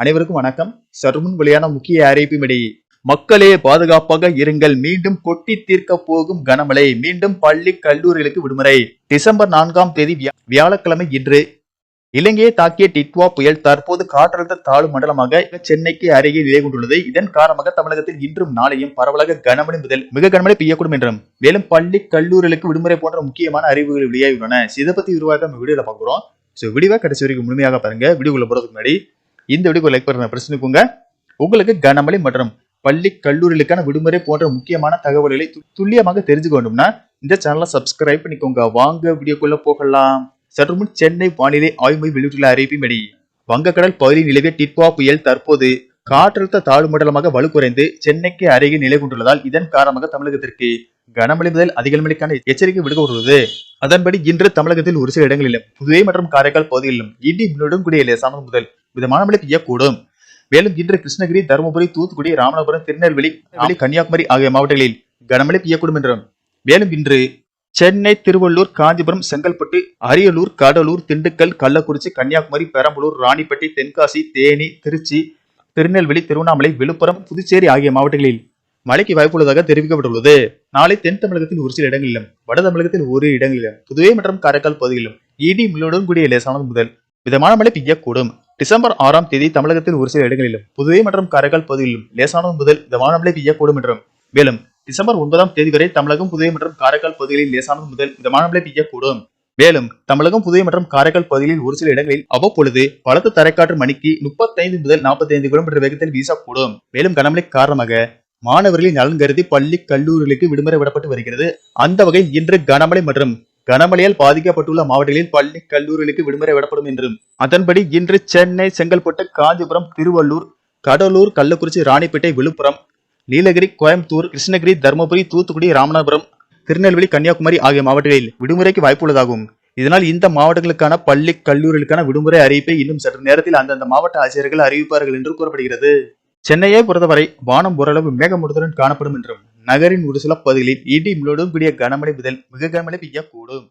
அனைவருக்கும் வணக்கம். சற்றுமுன் வெளியான முக்கிய அறிவிப்பின்படி மக்களே பாதுகாப்பாக இருங்கள். மீண்டும் கொட்டி தீர்க்க போகும் கனமழை. மீண்டும் பள்ளி கல்லூரிகளுக்கு விடுமுறை. டிசம்பர் நான்காம் தேதி வியா- வியாழக்கிழமை இன்று. இலங்கையை தாக்கிய டிட்வா புயல் தற்போது காற்றழுத்த தாழ்வு மண்டலமாக சென்னைக்கு அருகே நிலை கொண்டுள்ளது. இதன் காரணமாக தமிழகத்தில் இன்றும் நாளையும் பரவலாக கனமழை முதல் மிக கனமழை பெய்யக்கூடும் என்றும் மேலும் பள்ளி கல்லூரிகளுக்கு விடுமுறை போன்ற முக்கியமான அறிவுகள் வெளியாகியுள்ளன. இதை பத்தி விரிவாக நம்ம வீடியோல பாக்குறோம் ஸோ வீடியோவை கடைசி வரைக்கும் முழுமையாக பாருங்க. வீடியோக்குள்ள போறதுக்கு முன்னாடி இந்த வீடியோக்கு லைக் பண்ணுற பிரச்சனைக்குங்க உங்களுக்கு கனமழை மற்றும் பள்ளி கல்லூரிகளுக்கான விடுமுறை போன்ற முக்கியமான தகவல்களை து- துல்லியமாக தெரிஞ்சுக்க வேண்டும்னா இந்த சேனலை சப்ஸ்கிரைப் பண்ணிக்கோங்க. வாங்க வீடியோக்குள்ள போகலாம். சற்று முன் சென்னை வானிலை ஆய்வு மையம் வெளியிட்டுள்ள அறிவிப்பின்படி வங்கக்கடல் பகுதியில் நிலவிய டிட்வா புயல் தற்போது காற்றழுத்த தாழ்வு மண்டலமாக வலுக்குறைந்து சென்னைக்கு அருகே நிலை கொண்டுள்ளதால் இதன் காரணமாக தமிழகத்திற்கு கனமழை முதல் அதிக மழைக்கான எச்சரிக்கை விடுக்கப்பட்டுள்ளது அதன்படி இன்று தமிழகத்தில் ஒரு சில இடங்களிலும் புதுவை மற்றும் காரைக்கால் பகுதிகளிலும் இடி மின்னுடன் கூடிய லேசானது முதல் விதமான மழை பெய்யக்கூடும் மேலும் இன்று கிருஷ்ணகிரி தருமபுரி தூத்துக்குடி ராமநாதபுரம் திருநெல்வேலி கன்னியாகுமரி ஆகிய மாவட்டங்களில் கனமழை பெய்யக்கூடும் என்றும் மேலும் இன்று சென்னை திருவள்ளூர் காஞ்சிபுரம் செங்கல்பட்டு அரியலூர் கடலூர் திண்டுக்கல் கள்ளக்குறிச்சி கன்னியாகுமரி பெரம்பலூர் ராணிப்பட்டி தென்காசி தேனி திருச்சி திருநெல்வேலி திருவண்ணாமலை விழுப்புரம் புதுச்சேரி ஆகிய மாவட்டங்களில் மழைக்கு வாய்ப்புள்ளதாக தெரிவிக்கப்பட்டுள்ளது. நாளை தென் தமிழகத்தில் ஒரு சில இடங்களிலும் வட தமிழகத்தில் ஒரு இடங்களிலும் புதுவை மற்றும் காரைக்கால் பகுதியிலும் இடி மில்லுடன் கூடிய லேசானது முதல் மிதமான மழை பெய்யக்கூடும் டிசம்பர் ஆறாம் தேதி தமிழகத்தில் ஒரு சில இடங்களிலும் புதுவை மற்றும் காரைக்கால் பகுதியிலும் லேசானது முதல் இந்த மழை பெய்யக்கூடும் என்றும் மேலும் டிசம்பர் ஒன்பதாம் தேதி வரை தமிழகம் புதுவை மற்றும் காரைக்கால் பகுதிகளில் லேசானது முதல் இந்த வானமழை பெய்யக்கூடும் மேலும் தமிழகம் புதுவை மற்றும் காரைக்கால் பகுதிகளில் ஒரு சில இடங்களில் அவ்வப்பொழுது பலத்த தரைக்காற்று மணிக்கு முப்பத்தைந்து முதல் 45 கிலோமீட்டர் வேகத்தில் வீசக்கூடும். மேலும் கனமழை காரணமாக மாணவர்களின் நலன் கருதி பள்ளி கல்லூரிகளுக்கு விடுமுறை விடப்பட்டு வருகிறது. அந்த வகையில் இன்று கனமழை மற்றும் கனமழையால் பாதிக்கப்பட்டுள்ள மாவட்டங்களில் பள்ளி கல்லூரிகளுக்கு விடுமுறை விடப்படும் என்றும் அதன்படி இன்று சென்னை செங்கல்பட்டு காஞ்சிபுரம் திருவள்ளூர் கடலூர் கள்ளக்குறிச்சி ராணிப்பேட்டை விழுப்புரம் நீலகிரி கோயம்புத்தூர் கிருஷ்ணகிரி தருமபுரி தூத்துக்குடி ராமநாதபுரம் திருநெல்வேலி கன்னியாகுமரி ஆகிய மாவட்டங்களில் விடுமுறைக்கு வாய்ப்புள்ளதாகும். இதனால் இந்த மாவட்டங்களுக்கான பள்ளி கல்லூரிகளுக்கான விடுமுறை அறிவிப்பை இன்னும் சற்று நேரத்தில் அந்தந்த மாவட்ட ஆட்சியர்கள் அறிவிப்பார்கள் என்று கூறப்படுகிறது. சென்னையை பொறுத்தவரை வானம் ஓரளவு மேகமூட்டத்துடன் காணப்படும் என்றும் நகரின் ஒரு சில பகுதிகளில் இடி மின்னலுடன் கூடிய கனமழை முதல் மிக கனமழை பெய்யக்கூடும்.